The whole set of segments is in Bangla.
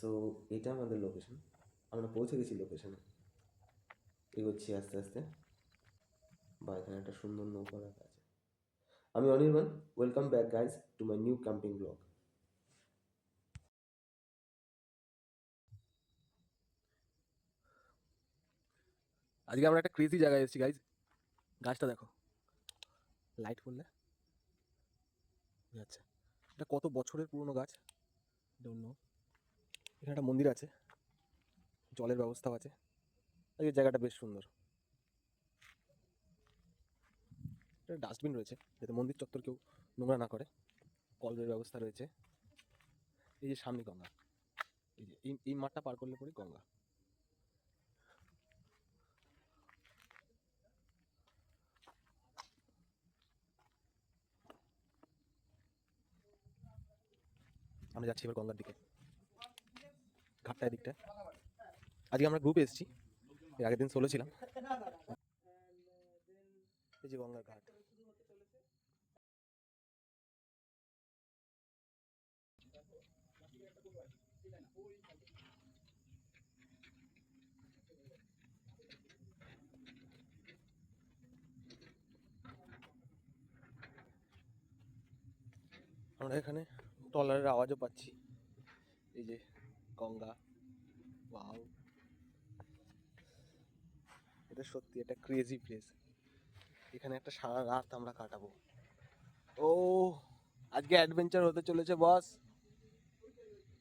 সো এটা আমাদের লোকেশন আমরা পৌঁছে গেছি লোকেশনে এগোচ্ছি আস্তে আস্তে। বা এখানে একটা সুন্দর নৌকা রাখা আছে। আমি Anirban welcome back guys to my new camping blog আজকে আমরা একটা ক্রেজি জায়গায় এসেছি গাইজ গাছটা দেখো। লাইট পড়লে আচ্ছা। এটা কত বছরের পুরনো গাছ? ডোন্ট নো এখানে একটা মন্দির আছে। জলের ব্যবস্থাও আছে। আজকে জায়গাটা বেশ সুন্দর। একটা ডাস্টবিন রয়েছে, যাতে মন্দির চত্বর কেউ নোংরা না করে। কলের ব্যবস্থা রয়েছে। এই যে সামনে গঙ্গা। এই যে এই এই মাঠটা পার করলে পরে গঙ্গা। আমরা যাচ্ছি এবার গঙ্গার দিকে। ঘাটটা এদিকটা। আজকে আমরা গ্রুপে এসেছি। এর আগের দিন সোলো ছিলাম। এই যে গঙ্গার ঘাট। আমরা এখানে ট্রলারের আওয়াজও পাচ্ছি। এই যে গঙ্গা। ওয়াও এটা সত্যি একটা ক্রেজি প্লেস এখানে একটা সারা রাত আমরা কাটাবো। ও আজকে অ্যাডভেঞ্চার হতে চলেছে বস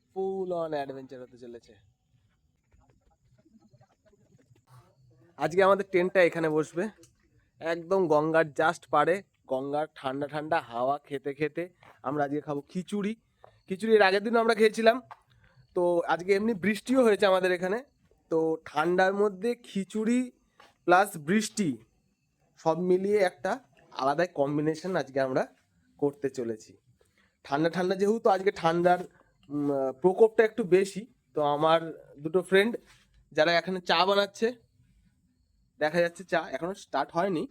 ফুল অন অ্যাডভেঞ্চার হতে চলেছে। আজকে আমাদের ট্রেনটা এখানে বসবে। একদম গঙ্গার জাস্ট পারে গঙ্গার ঠান্ডা ঠান্ডা হাওয়া খেতে খেতে আমরা আজকে খাব খিচুড়ি। খিচুড়ি এর আগের দিনও আমরা খেয়েছিলাম। তো আজকে এমনি বৃষ্টিও হয়েছে আমাদের এখানে। তো ঠান্ডার মধ্যে খিচুড়ি প্লাস বৃষ্টি সব মিলিয়ে একটা আলাদাই কম্বিনেশন আজকে আমরা করতে চলেছি। ঠান্ডা ঠান্ডা যেহেতু আজকে ঠান্ডার প্রকোপটা একটু বেশি তো আমার দুটো ফ্রেন্ড যারা এখানে চা বানাচ্ছে দেখা যাচ্ছে চা এখনও স্টার্ট হয়নি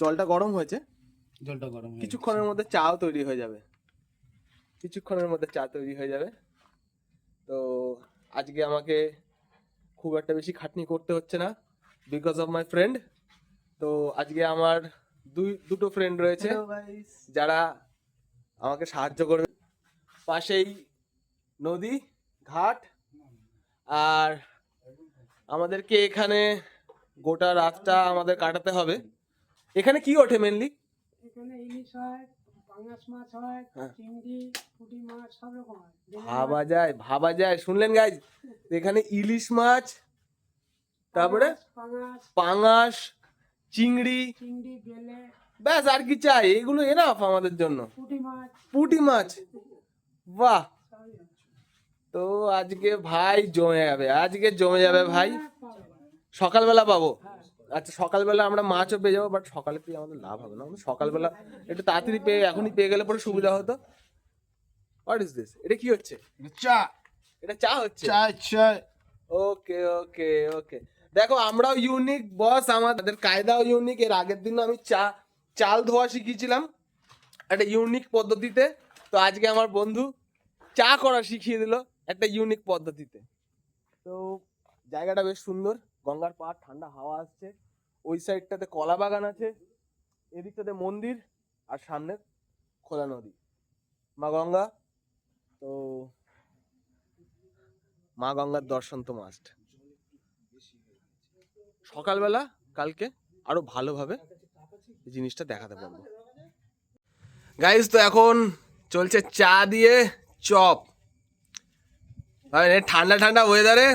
জলটা গরম হয়েছে। জলটা গরম কিছুক্ষণের মধ্যে চাও তৈরি হয়ে যাবে। কিছুক্ষণের মধ্যে চা তৈরি হয়ে যাবে। তো আজকে আমাকে খুব একটা বেশি খাটনি করতে হচ্ছে না বিকজ অফ মাই ফ্রেন্ড তো আজকে আমার দুই দুটো ফ্রেন্ড রয়েছে যারা আমাকে সাহায্য করবে। পাশেই নদী ঘাট আর আমাদেরকে এখানে গোটা রাতটা আমাদের কাটাতে হবে। এখানে কি ওঠে মেনলি এখানে ইলিশ হয় মাছ হয়। চিংড়ি পুঁটি মাছ সব রকম ভাবা যায় ভাবা যায়। শুনলেন গাইজ এখানে ইলিশ মাছ তারপরে পাঙাশ চিংড়ি। চিংড়ি বেলে। ব্যাস আর কি চাই? এগুলো এনাফ আমাদের জন্য। পুঁটি মাছ। বাহ! তো আজকে ভাই জমে যাবে। আজকে জমে যাবে ভাই। সকালবেলা পাবো? হ্যাঁ। আচ্ছা সকালবেলা আমরা মাছও পেয়ে যাব বাট সকালে পেয়ে আমাদের লাভ হবে না। সকালবেলা একটু তাড়াতাড়ি পেয়ে এখনই পেয়ে গেলে পরে সুবিধা হতো। হোয়াট ইজ দিস এটা কি হচ্ছে? চা। এটা চা হচ্ছে? চা চা। ওকে ওকে ওকে দেখো আমরাও ইউনিক বস আমাদের কায়দাও ইউনিক এর আগের দিন আমি চা চাল ধোয়া শিখিয়েছিলাম একটা ইউনিক পদ্ধতিতে। তো আজকে আমার বন্ধু চা করা শিখিয়ে দিল একটা ইউনিক পদ্ধতিতে। তো জায়গাটা বেশ সুন্দর গঙ্গার পাড় ঠান্ডা হাওয়া আসছে। ওই সাইডটাতে কলা বাগান আছে, এদিকটাতে মন্দির আর সামনে খোলা নদী। মা গঙ্গা, তো মা গঙ্গার দর্শন তো মাস্ট সকালবেলা কালকে আরও ভালোভাবে জিনিসটা দেখাতে পারব। গাইজ তো এখন চলছে চা দিয়ে চপ। ঠান্ডা ঠান্ডা ওয়েদারে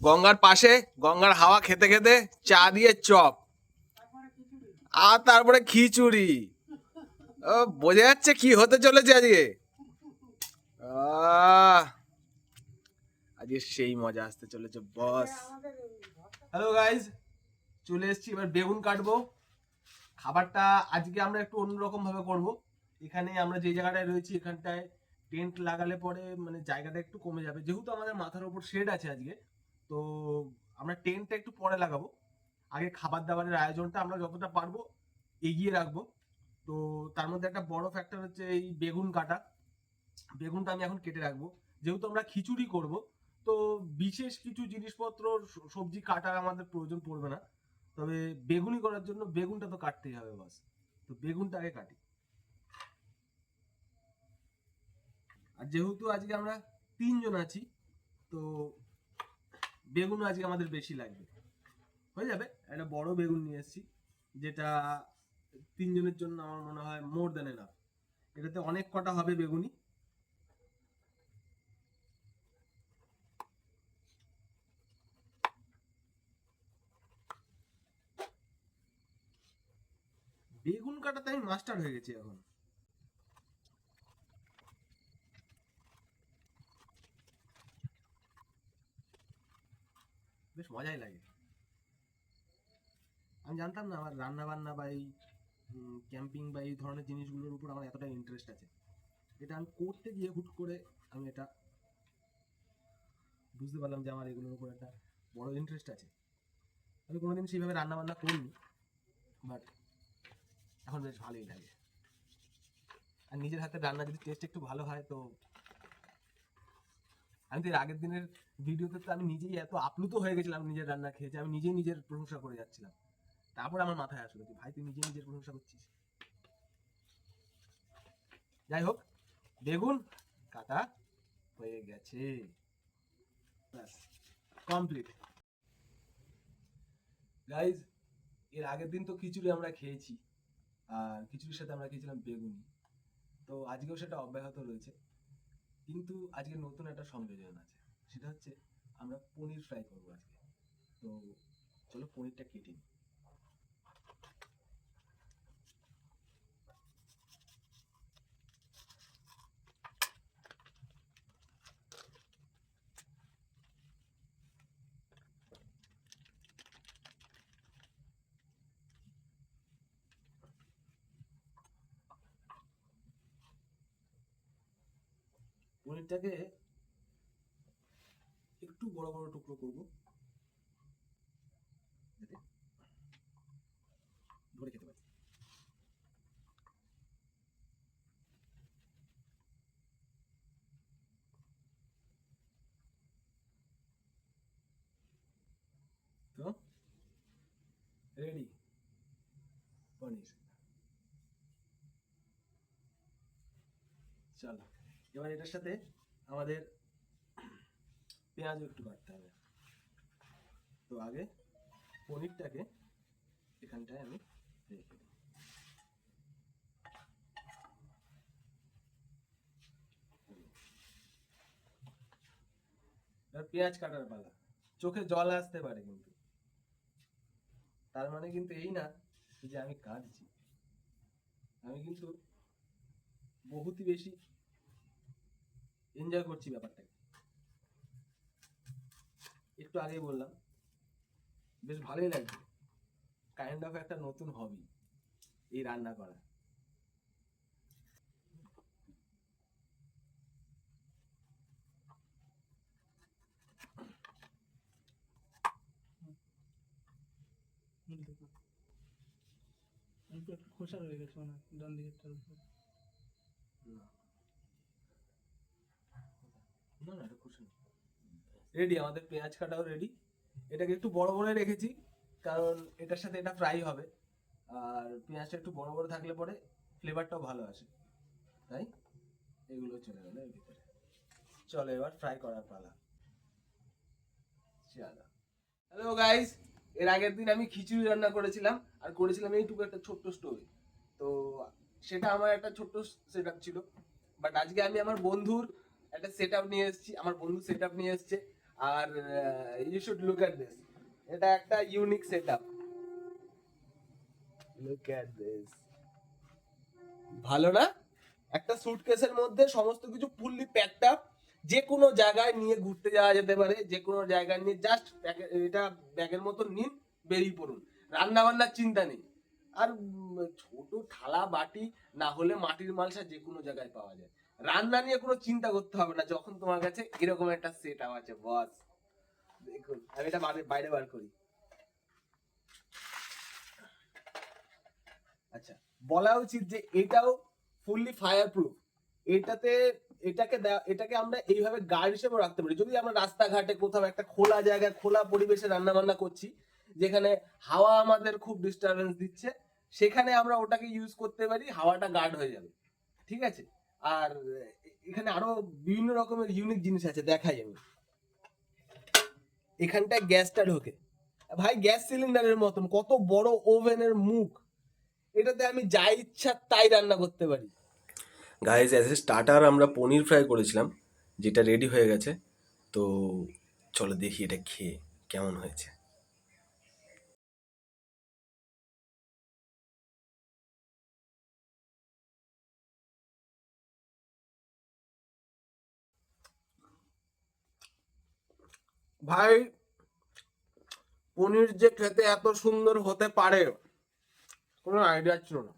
গঙ্গার পাশে, গঙ্গার হাওয়া খেতে খেতে চা দিয়ে চপ। আর তারপরে খিচুড়ি। বোঝা যাচ্ছে কি হতে চলেছে আজকে। আজকে সেই মজা আসতে চলেছে, বস। হ্যালো গাইজ চলে এসেছি, এবার বেগুন কাটবো। খাবারটা আজকে আমরা একটু অন্যরকম ভাবে করব। এখানে আমরা যে জায়গাটায় রয়েছি, এখানটায় টেন্ট লাগালে পরে মানে জায়গাটা একটু কমে যাবে। যেহেতু আমাদের মাথার উপর শেড আছে আজকে, তো আমরা টেন্টটা একটু পরে লাগাবো। আগে খাবার দাবারের আয়োজনটা আমরা যতটা পারব এগিয়ে রাখব। তো তার মধ্যে একটা বড় ফ্যাক্টর হচ্ছে এই বেগুন কাটা। বেগুনটা আমি এখন কেটে রাখব। যেহেতু আমরা খিচুড়ি করব, তো বিশেষ কিছু জিনিসপত্র সবজি কাটার আমাদের প্রয়োজন পড়বে না। তবে বেগুনি করার জন্য বেগুনটা তো কাটতেই হবে বাস। তো বেগুনটা আগে কাটি। আর যেহেতু আজকে আমরা তিনজন আছি, তো বেগুন আজকে আমাদের বেশি লাগবে। হয়ে যাবে। একটা বড় বেগুন নিয়ে এসেছি, যেটা তিনজনের জন্য আমার মনে হয় মোর দেন এনাফ এটাতে অনেক কটা হবে বেগুনি। বেগুন কাটাতে আমি মাস্টার হয়ে গেছি এখন। বেশ মজাই লাগে। আমি জানতাম না, আমার রান্না বান্না বা এই ক্যাম্পিং বা এই ধরনের জিনিসগুলোর উপর আমার এতটা ইন্টারেস্ট আছে। এটা আমি করতে গিয়ে হুট করে আমি এটা বুঝতে পারলাম যে আমার এগুলোর উপর একটা বড় ইন্টারেস্ট আছে। আমি কোনোদিন সেইভাবে রান্না বান্না করিনি বাট এখন বেশ ভালোই লাগে। আর নিজের হাতে রান্না যদি টেস্ট একটু ভালো হয়, তো আমি তো আগের দিনের ভিডিওতে তো আমি নিজেই এত আপ্লুত হয়ে গেছিলাম নিজের রান্না খেয়েছি আমি নিজেই নিজের প্রশংসা করে যাচ্ছিলাম। তারপর আমার মাথায় আসলো যে, ভাই, তুই নিজে নিজের প্রশংসা করছিস। যাই হোক বেগুন কাটা হয়ে গেছে। কমপ্লিট গাইজ এর আগের দিন তো খিচুড়ি আমরা খেয়েছি, আর খিচুড়ির সাথে আমরা খেয়েছিলাম বেগুনি। তো আজকেও সেটা অব্যাহত রয়েছে। কিন্তু আজকে নতুন একটা সংযোজন আছে। সেটা হচ্ছে, আমরা পনির ফ্রাই করব আজকে। তো চলো, পনিরটা কেটে নিই। পনিরটাকে একটু বড় বড় টুকরো করব। ধরে খেতে পারি। তো রেডি পনির। চলো। এবার এটার সাথে আমাদের পেঁয়াজও একটু কাটতে হবে। তো আগে পনিরটাকে এখানটায় আমি রেখে দিই পেঁয়াজ কাটার পালা। চোখে জল আসতে পারে কিন্তু। তার মানে কিন্তু এই না যে আমি কাঁদছি আমি কিন্তু বহুতই বেশি এনজয় করছি ব্যাপারটাকে। একটু আগেই বললাম বেশ ভালোই লাগছে। কাইন্ড অফ একটা নতুন হবি এই রান্না করা। খোসা রয়ে গেছে মানে ডান দিকেরটার উপর। রেডি আমাদের পেঁয়াজ কাটাও রেডি এটাকে একটু বড় বড় রেখেছি, কারণ এটার সাথে এটা ফ্রাই হবে। আর পেঁয়াজটা একটু বড় বড় থাকলে পরে ফ্লেভারটাও ভালো আসে। তাই? এগুলো চলে গেল এর ভিতরে। চলো এবার ফ্রাই করার পালা। হ্যালো গাইস এর আগের দিন আমি খিচুড়ি রান্না করেছিলাম, আর করেছিলাম এইটুকু একটা ছোট্ট স্টোরি তো সেটা আমার একটা ছোট্ট সেট ছিল। বাট আজকে আমি আমার বন্ধুর একটা সেট নিয়ে এসেছি, আমার বন্ধু সেট নিয়ে এসেছে, আর you should look at this এটা একটা ইউনিক সেট আপ লুক ভালো না? একটা সুটকেসের মধ্যে সমস্ত কিছু ফুললি প্যাকড আপ যে কোনো জায়গায় নিয়ে ঘুরতে যাওয়া যেতে পারে যে কোনো জায়গায় নিয়ে জাস্ট এটা ব্যাগের মতো নিন, বেরিয়ে পড়ুন। রান্না বান্নার চিন্তা নেই। আর ছোট থালা বাটি না হলে মাটির মালসা যে কোনো জায়গায় পাওয়া যায়। রান্না নিয়ে কোনো চিন্তা করতে হবে না, যখন তোমার কাছে এরকম একটা সেট আছে বস দেখুন, আমি এটা বাইরে বার করি। আচ্ছা বলা উচিত যে এটাও ফুললি ফায়ার প্রুফ এটাতে, এটাকে এটাকে আমরা এইভাবে গার্ড হিসেবে রাখতে পারি। যদি আমরা রাস্তাঘাটে কোথাও একটা খোলা জায়গায়, খোলা পরিবেশে রান্না বান্না করছি, যেখানে হাওয়া আমাদের খুব ডিস্টারবেন্স দিচ্ছে, সেখানে আমরা ওটাকে ইউজ করতে পারি, হাওয়াটা গার্ড হয়ে যাবে। ঠিক আছে? আর এখানে আরও বিভিন্ন রকমের ইউনিক জিনিস আছে, দেখাই আমি। এখানটায় গ্যাসটা ঢোকে। ভাই, গ্যাস সিলিন্ডারের মতন, কত বড় ওভেনের মুখ। এটাতে আমি যা ইচ্ছা তাই রান্না করতে পারি। গাইজ অ্যাজ এ স্টার্টার আমরা পনির ফ্রাই করেছিলাম, যেটা রেডি হয়ে গেছে। তো চলো দেখি এটা খেয়ে কেমন হয়েছে। ভাই, পনির যে খেতে এত সুন্দর হতে পারে, কোনো আইডিয়া ছিল না।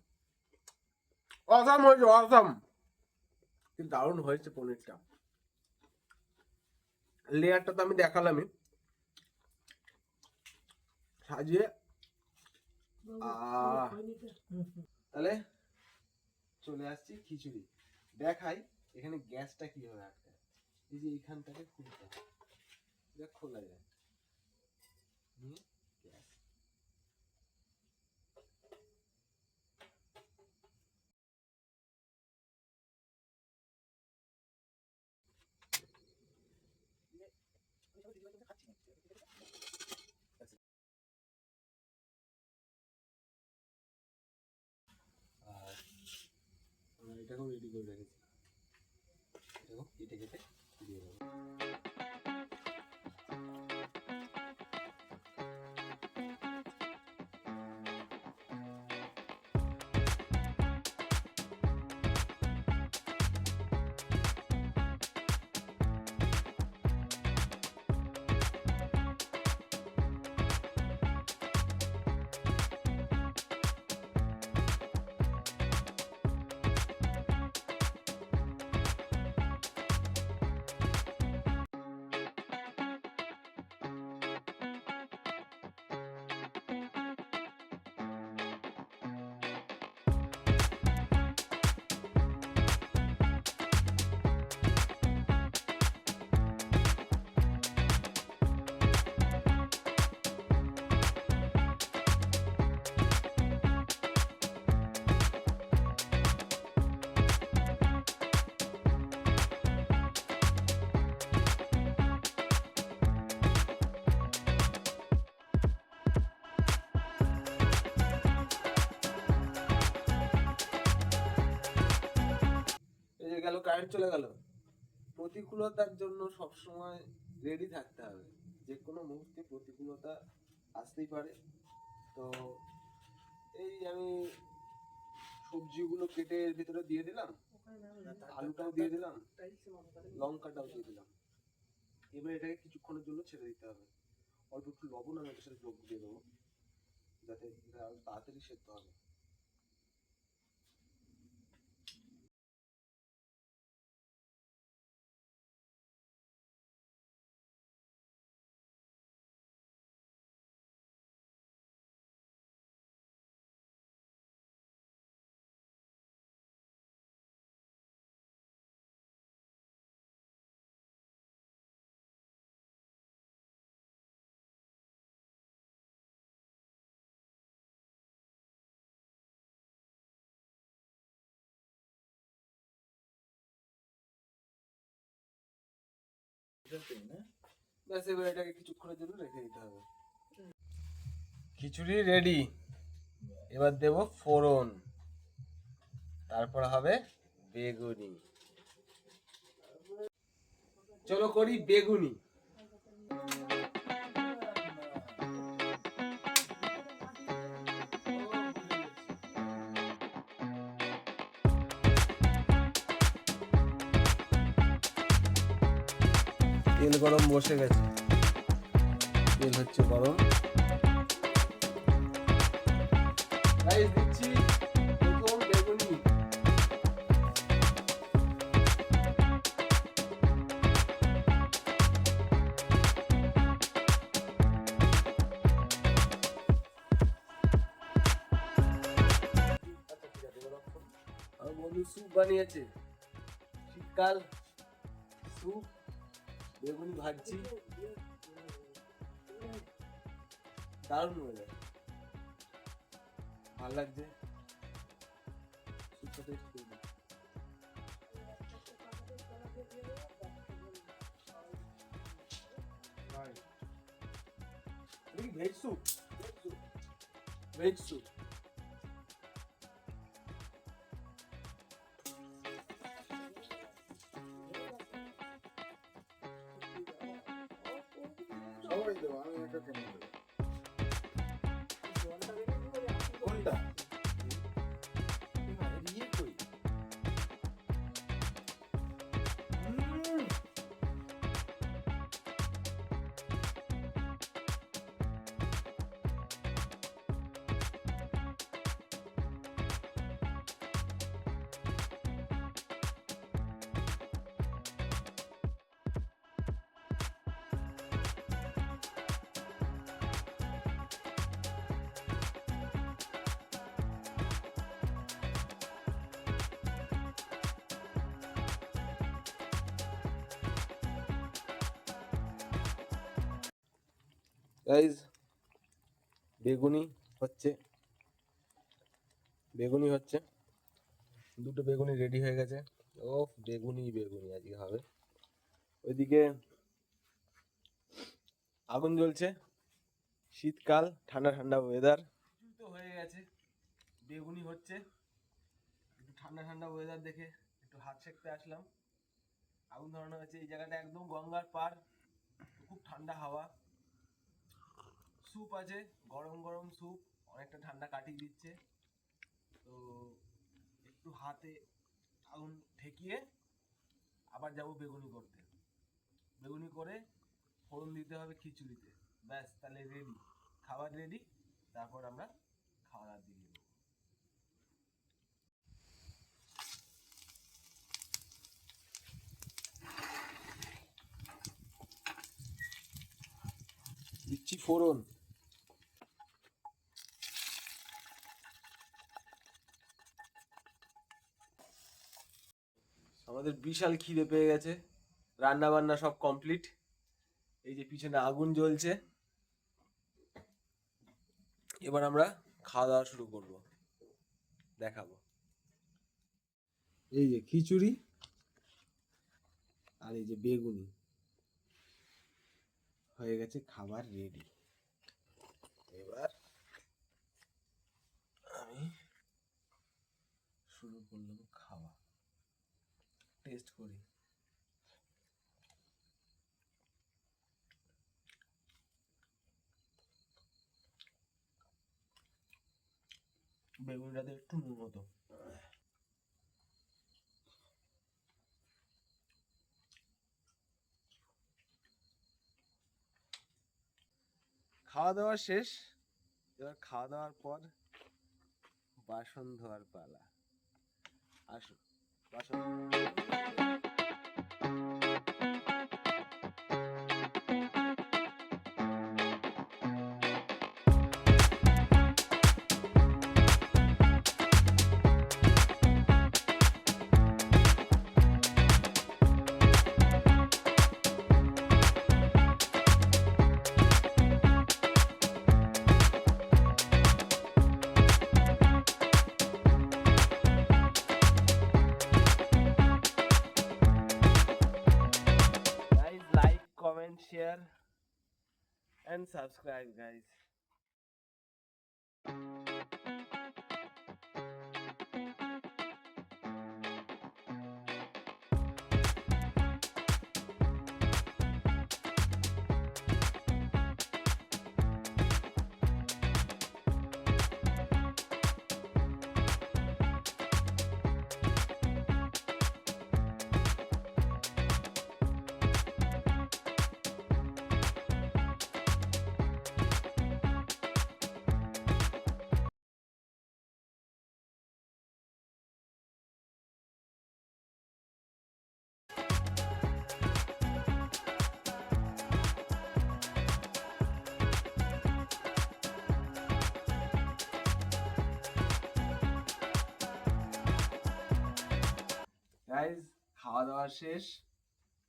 অসাম হয়েছে অসাম কি দারুণ হয়েছে পনিরটা। লেয়ারটা তো আমি দেখালামই। সাজিয়ে তাহলে চলে আসছি খিচুড়ি। দেখাই এখানে গ্যাসটা কীভাবে আটকায়। এই যে এইখানটাকে খুলতে এটা খোলা যায়। আমরা এটাকেও রেডি করে রেখেছি কারেন্ট চলে গেল। প্রতিকূলতার জন্য সবসময় রেডি থাকতে হবে। যে কোনো মুহূর্তে প্রতিকূলতা আসতেই পারে। তো এই আমি সবজিগুলো কেটে এর ভিতরে দিয়ে দিলাম। আলুটাও দিয়ে দিলাম। লঙ্কাটাও দিয়ে দিলাম। এবার এটাকে কিছুক্ষণের জন্য ছেড়ে দিতে হবে। অল্প একটু লবণ আমি সাথে যোগ দিয়ে দেবো। যাতে তাড়াতাড়ি সেদ্ধ হবে। ব্যাস এটাকে কিছুক্ষণের জন্য রেখে দিতে হবে। খিচুড়ি রেডি এবার দেব ফোড়ন। তারপর হবে বেগুনি। চলো করি বেগুনি। তেল গরম বসে গেছে। তেল হচ্ছে গরম। দিচ্ছি বন্ধু স্যুপ বানিয়েছে। শীতকাল স্যুপ বেগুনি ভাজছি দারুণ ওয়েদার ভালো লাগছে। স্যুপটা টেস্ট করব ভেজ স্যুপ ভেজ স্যুপ সবাই দেবো আমি একা কেন গাইজ বেগুনি হচ্ছে। বেগুনি হচ্ছে। দুটো বেগুনি রেডি হয়ে গেছে। ও বেগুনি বেগুনি আজকে হবে। ওইদিকে আগুন জ্বলছে। শীতকাল, ঠান্ডা ঠান্ডা ওয়েদার তো হয়ে গেছে। বেগুনি হচ্ছে। একটু ঠান্ডা ঠান্ডা ওয়েদার দেখে একটু হাত সেঁকতে আসলাম। আগুন ধরানো হয়েছে। এই জায়গাটা একদম গঙ্গার পার খুব ঠান্ডা হাওয়া। স্যুপ আছে, গরম গরম স্যুপ অনেকটা ঠান্ডা কাটিয়ে দিচ্ছে। তো একটু হাতে আগুন ঠেকিয়ে আবার যাব বেগুনি করতে। বেগুনি করে ফোড়ন দিতে হবে খিচুড়িতে। ব্যাস, তাহলে রেডি খাবার রেডি তারপর আমরা খাওয়া দাওয়ার দিকে দিচ্ছি ফোড়ন। আমাদের বিশাল খিদে পেয়ে গেছে। রান্না বান্না সব কমপ্লিট এই যে পিছনে আগুন জ্বলছে। এবার আমরা খাওয়া দাওয়া শুরু করব। দেখাবো। এই যে খিচুড়ি আর এই যে বেগুনি। হয়ে গেছে খাবার রেডি এবার আমি শুরু করলাম খাওয়া। টেস্ট করি। বেগুনটাতে একটু নুন মতো খাওয়া দাওয়া শেষ। এবার খাওয়া দাওয়ার পর বাসন ধোয়ার পালা। আসো বাসন and subscribe guys গাইজ খাওয়া দাওয়া শেষ।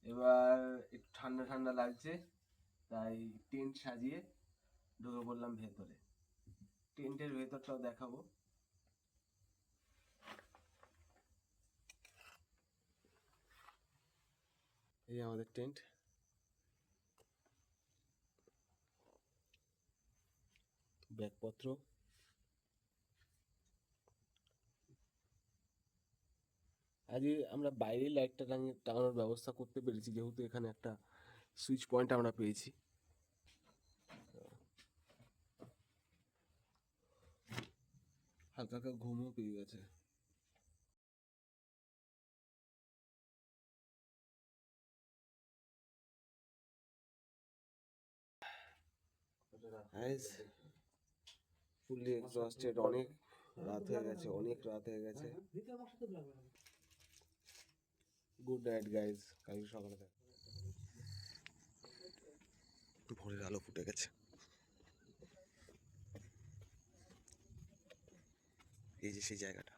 এবার একটু ঠান্ডা ঠান্ডা লাগছে, তাই টেন্ট সাজিয়ে ঢুকে পড়লাম ভেতরে। টেন্টের ভেতরটাও দেখাবো। এই আমাদের টেন্ট। ব্যাগপত্র। আজকে আমরা বাইরে লাইটটা টাঙিয়ে টাঙানোর ব্যবস্থা করতে পেরেছি, যেহেতু এখানে একটা সুইচ পয়েন্ট আমরা পেয়েছি। হালকা হালকা ঘুমও পেয়ে গেছে। ফুললি এক্সস্টেড অনেক রাত হয়ে গেছে, অনেক রাত হয়ে গেছে। গুড নাইট গাইজ কালকে সকালে দেখা ভোরের আলো ফুটে গেছে। এই যে সেই জায়গাটা।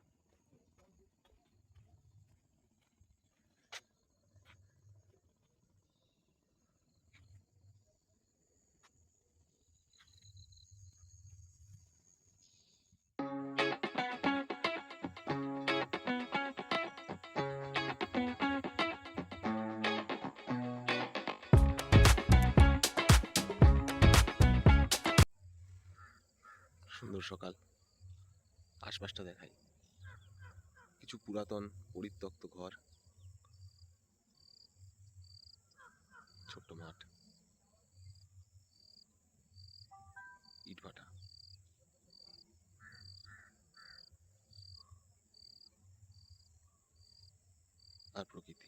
সকাল। আশপাশটা দেখাই। কিছু পুরাতন, পরিত্যক্ত ঘর। ছোট্ট মাঠ। ইটভাটা। আর প্রকৃতি।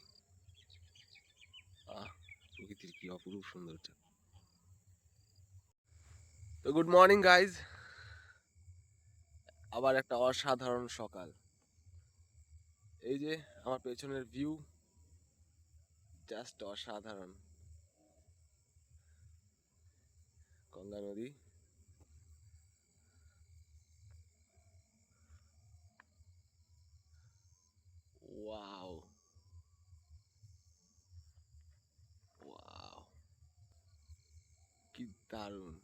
আহ, প্রকৃতির কি অপরূপ সৌন্দর্য। তো গুড মর্নিং গাইজ আবার একটা অসাধারণ সকাল। এই যে আমার পেছনের ভিউ জাস্ট অসাধারণ। গঙ্গা নদী। ওয়াও ওয়াও কি দারুণ।